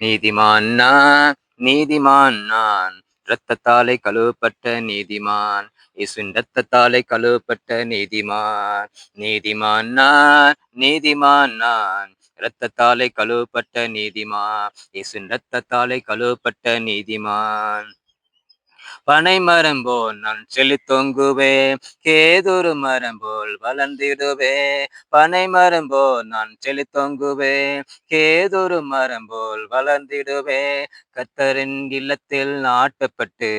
நீதிமான் நான் நீதிமான் நான் இரத்தத்தாலே கழுவப்பட்ட நீதிமான். இயேசுவின் இரத்தத்தாலே கழுவப்பட்ட நீதிமான். நீதிமான் நான் நீதிமான் நான் இரத்தத்தாலே கழுவப்பட்ட நீதிமான். இயேசுவின் இரத்தத்தாலே கழுவப்பட்ட நீதிமான். பனை மரம் போல் நான் செழி தொங்குவே கேதுரு மரம் போல் வளர்ந்திடுவே. பனை மரம் போல் நான் செழி தொங்குவே கேதுரு மரம் போல் வளர்ந்திடுவே. கத்தரின் இல்லத்தில் நாட்டப்பட்டு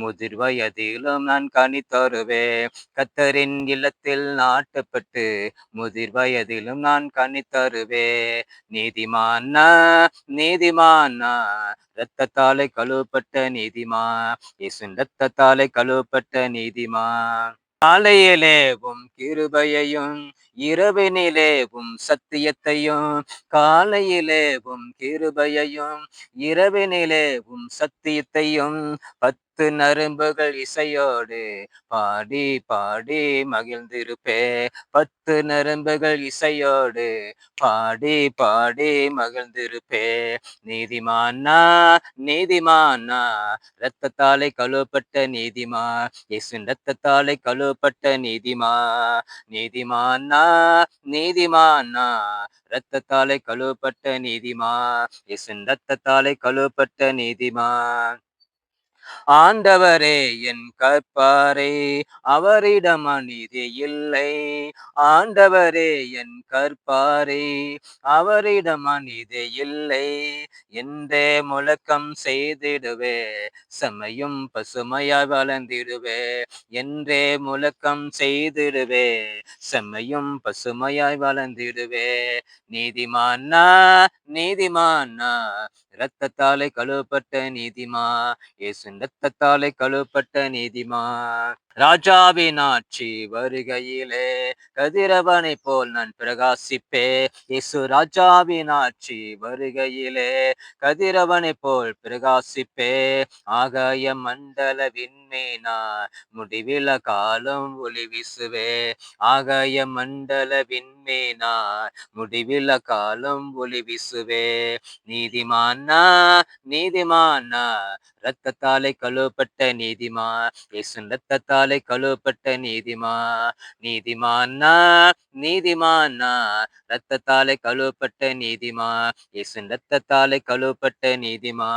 முதிர் வயதிலும் நான் கனி தருவே கத்தரின் இல்லத்தில் நாட்டப்பட்டு முதிர் வயதிலும் நான் கனி தருவே நீதிமானா நீதிமானா இரத்தத்தாலே கழுவப்பட்ட நீதிமா இயேசுன் இரத்தத்தாலே கழுவப்பட்ட நீதிமா. காலையிலேவும் கிருபையையும் இரவினிலேவும் சத்தியத்தையும் காலையிலேவும் கிருபையையும் இரவினிலேவும் சத்தியத்தையும் பத்து நரம்புகள் இசையோடு பாடி பாடி மகிழ்ந்திருப்பே. பத்து நரம்புகள் இசையோடு பாடி பாடி மகிழ்ந்திருப்பே. நீதிமானா நீதிமானா இரத்தத்தாலே கழுவப்பட்ட நீதிமா. இயேசு இரத்தத்தாலே கழுவப்பட்ட நீதிமா. நீதிமானா நீதிமானா ரத்தத்தாலே கழுவப்பட்ட நீதிமா இயேசுவின் ரத்தத்தாலே கழுவப்பட்ட நீதிமா ஆண்டவரே என் கற்பாரே அவரிடம் அநீதி இல்லை. ஆண்டவரே என் கற்பாரே அவரிடம் அநீதி இல்லை. என்றே முழக்கம் செய்திடுவே செம்மையும் பசுமையாய் வளர்ந்திடுவே. என்றே முழக்கம் செய்திடுவே செம்மையும் பசுமையாய் வளர்ந்திடுவே. நீதிமானா நீதிமானா இரத்தத்தாலே கழுவப்பட்ட நீதிமா இயேசுவின் இரத்தத்தாலே கழுவப்பட்ட நீதிமா. ராஜாவின் ஆட்சி வருகையிலே கதிரவனை போல் நான் பிரகாசிப்பே. இயேசு ராஜாவின் ஆட்சி வருகையிலே கதிரவனை போல் பிரகாசிப்பே. ஆகாய மண்டல விண்மீனா முடிவில காலம் ஒளி வீசுவே ஆகாய மண்டல விண்மீனா முடிவில காலம் ஒளி வீசுவே நீதிமானா நீதிமானா இரத்தத்தாலே கழுவப்பட்ட நீதிமா. இயேசுன் இரத்தத்தாலே கழுவப்பட்ட நீதிமா. நீதிமானா நீதிமானா இரத்தத்தாலே கழுவப்பட்ட நீதிமா. இயேசுன் இரத்தத்தாலே கழுவப்பட்ட நீதிமா.